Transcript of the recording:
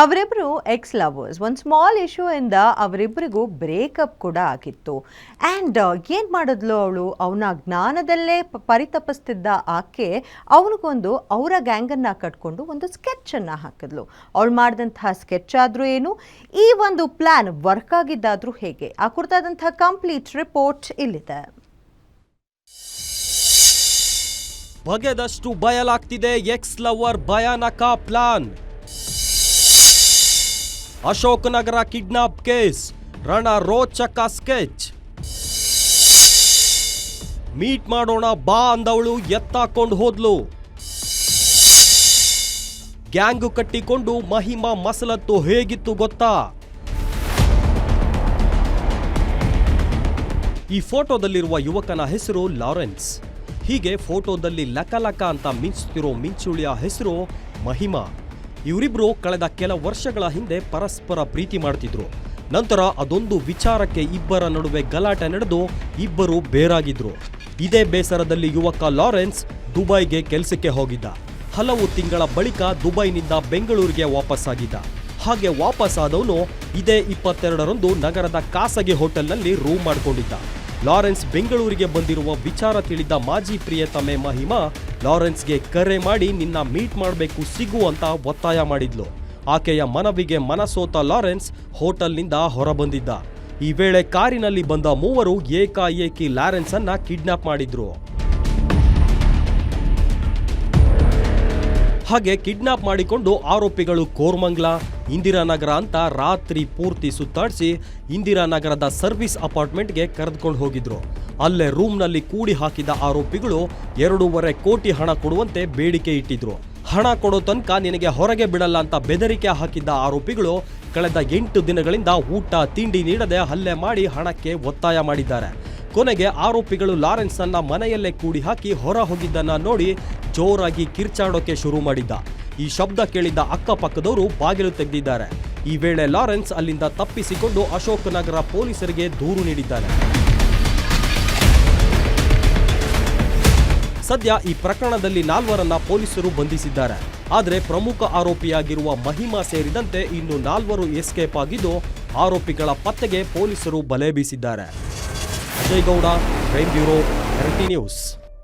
ಅವರಿಬ್ಬರು ex lovers ಒಂದು small issue ಇಂದ ಅವರಿಬ್ಬರಿಗೂ ಬ್ರೇಕಪ್ ಕೂಡ ಆಗಿತ್ತು. ಆ್ಯಂಡ್ ಏನು ಮಾಡಿದ್ಲು ಅವಳು? ಅವನ ಜ್ಞಾನದಲ್ಲೇ ಪರಿತಪಿಸ್ತಿದ್ದ ಆಕೆ ಅವನಿಗೊಂದು ಅವರ ಗ್ಯಾಂಗನ್ನು ಕಟ್ಕೊಂಡು ಒಂದು ಸ್ಕೆಚನ್ನು ಹಾಕಿದ್ಲು. ಅವಳು ಮಾಡಿದಂತಹ ಸ್ಕೆಚ್ ಆದರೂ ಏನು? ಈ ಒಂದು ಪ್ಲ್ಯಾನ್ ವರ್ಕ್ ಆಗಿದ್ದಾದರೂ ಹೇಗೆ? ಆ ಕುರಿತಾದಂತಹ ಕಂಪ್ಲೀಟ್ ರಿಪೋರ್ಟ್ ಇಲ್ಲಿದೆ. ಬಗೆದಷ್ಟು ಬಯಲಾಗ್ತಿದೆ ಎಕ್ಸ್ ಲವರ್ ಭಯಾನಕ plan Ashok Nagar kidnap case ರಣ ರೋಚಕ ಸ್ಕೆಚ್. ಮೀಟ್ ಮಾಡೋಣ ಬಾ ಅಂದವಳು ಎತ್ತಾಕೊಂಡು ಹೋದ್ಲು. ಗ್ಯಾಂಗು ಕಟ್ಟಿಕೊಂಡು ಮಹಿಮಾ ಮಸಲತ್ತು ಹೇಗಿತ್ತು ಗೊತ್ತಾ? ಈ ಫೋಟೋದಲ್ಲಿರುವ ಯುವಕನ ಹೆಸರು ಲಾರೆನ್ಸ್. ಹೀಗೆ ಫೋಟೋದಲ್ಲಿ ಲಕಲಕ ಅಂತ ಮಿಂಚುತ್ತಿರೋ ಮಿಂಚುಳಿಯ ಹೆಸರು ಮಹಿಮಾ. ಇವರಿಬ್ರು ಕಳೆದ ಕೆಲ ವರ್ಷಗಳ ಹಿಂದೆ ಪರಸ್ಪರ ಪ್ರೀತಿ ಮಾಡ್ತಿದ್ರು. ನಂತರ ಅದೊಂದು ವಿಚಾರಕ್ಕೆ ಇಬ್ಬರ ನಡುವೆ ಗಲಾಟೆ ನಡೆದು ಇಬ್ಬರು ಬೇರಾಗಿದ್ರು. ಇದೇ ಬೇಸರದಲ್ಲಿ ಯುವಕ ಲಾರೆನ್ಸ್ ದುಬೈಗೆ ಕೆಲಸಕ್ಕೆ ಹೋಗಿದ್ದ. ಹಲವು ತಿಂಗಳ ಬಳಿಕ ದುಬೈನಿಂದ ಬೆಂಗಳೂರಿಗೆ ವಾಪಸ್ಸಾಗಿದ್ದ. ಹಾಗೆ ವಾಪಸ್ಸಾದವನು ಇದೇ ಇಪ್ಪತ್ತೆರಡರಂದು ನಗರದ ಖಾಸಗಿ ಹೋಟೆಲ್ನಲ್ಲಿ ರೂಮ್ ಮಾಡಿಕೊಂಡಿದ್ದ. ಲಾರೆನ್ಸ್ ಬೆಂಗಳೂರಿಗೆ ಬಂದಿರುವ ವಿಚಾರ ತಿಳಿದ ಮಾಜಿ ಪ್ರಿಯತಮೆ ಮಹಿಮಾ, ಲಾರೆನ್ಸ್ಗೆ ಕರೆ ಮಾಡಿ ನಿನ್ನ ಮೀಟ್ ಮಾಡಬೇಕು ಸಿಗು ಅಂತ ಒತ್ತಾಯ ಮಾಡಿದ್ಲು. ಆಕೆಯ ಮನವಿಗೆ ಮನಸೋತ ಲಾರೆನ್ಸ್ ಹೋಟೆಲ್ನಿಂದ ಹೊರಬಂದಿದ್ದ. ಈ ವೇಳೆ ಕಾರಿನಲ್ಲಿ ಬಂದ ಮೂವರು ಏಕಾಏಕಿ ಲಾರೆನ್ಸ್ ಅನ್ನ ಕಿಡ್ನಾಪ್ ಮಾಡಿದ್ರು. ಹಾಗೆ ಕಿಡ್ನಾಪ್ ಮಾಡಿಕೊಂಡು ಆರೋಪಿಗಳು ಕೋರ್ಮಂಗ್ಲ, ಇಂದಿರಾನಗರ ಅಂತ ರಾತ್ರಿ ಪೂರ್ತಿ ಸುತ್ತಾಡಿಸಿ ಇಂದಿರಾನಗರದ ಸರ್ವಿಸ್ ಅಪಾರ್ಟ್ಮೆಂಟ್ಗೆ ಕರೆದುಕೊಂಡು ಹೋಗಿದ್ರು. ಅಲ್ಲೇ ರೂಮ್ನಲ್ಲಿ ಕೂಡಿ ಹಾಕಿದ ಆರೋಪಿಗಳು ಎರಡೂವರೆ ಕೋಟಿ ಹಣ ಕೊಡುವಂತೆ ಬೇಡಿಕೆ ಇಟ್ಟಿದ್ರು. ಹಣ ಕೊಡೋ ತನಕ ನಿನಗೆ ಹೊರಗೆ ಬಿಡಲ್ಲ ಅಂತ ಬೆದರಿಕೆ ಹಾಕಿದ್ದ ಆರೋಪಿಗಳು ಕಳೆದ ಎಂಟು ದಿನಗಳಿಂದ ಊಟ, ತಿಂಡಿ ನೀಡದೆ ಹಲ್ಲೆ ಮಾಡಿ ಹಣಕ್ಕೆ ಒತ್ತಾಯ ಮಾಡಿದ್ದಾರೆ. ಕೊನೆಗೆ ಆರೋಪಿಗಳು ಲಾರೆನ್ಸ್ ಅನ್ನ ಮನೆಯಲ್ಲೇ ಕೂಡಿ ಹಾಕಿ ಹೊರ ಹೋಗಿದ್ದನ್ನ ನೋಡಿ ಜೋರಾಗಿ ಕಿರ್ಚಾಡೋಕೆ ಶುರು ಮಾಡಿದ್ದ. ಈ ಶಬ್ದ ಕೇಳಿದ್ದ ಅಕ್ಕಪಕ್ಕದವರು ಬಾಗಿಲು ತೆಗೆದಿದ್ದಾರೆ. ಈ ವೇಳೆ ಲಾರೆನ್ಸ್ ಅಲ್ಲಿಂದ ತಪ್ಪಿಸಿಕೊಂಡು ಅಶೋಕ್ ನಗರ ಪೊಲೀಸರಿಗೆ ದೂರು ನೀಡಿದ್ದಾನೆ. ಸದ್ಯ ಈ ಪ್ರಕರಣದಲ್ಲಿ ನಾಲ್ವರನ್ನ ಪೊಲೀಸರು ಬಂಧಿಸಿದ್ದಾರೆ. ಆದರೆ ಪ್ರಮುಖ ಆರೋಪಿಯಾಗಿರುವ ಮಹಿಮಾ ಸೇರಿದಂತೆ ಇನ್ನು ನಾಲ್ವರು ಎಸ್ಕೇಪ್ ಆಗಿದ್ದು, ಆರೋಪಿಗಳ ಪತ್ತೆಗೆ ಪೊಲೀಸರು ಬಲೆ ಬೀಸಿದ್ದಾರೆ. Ajay Gowda crime bureau news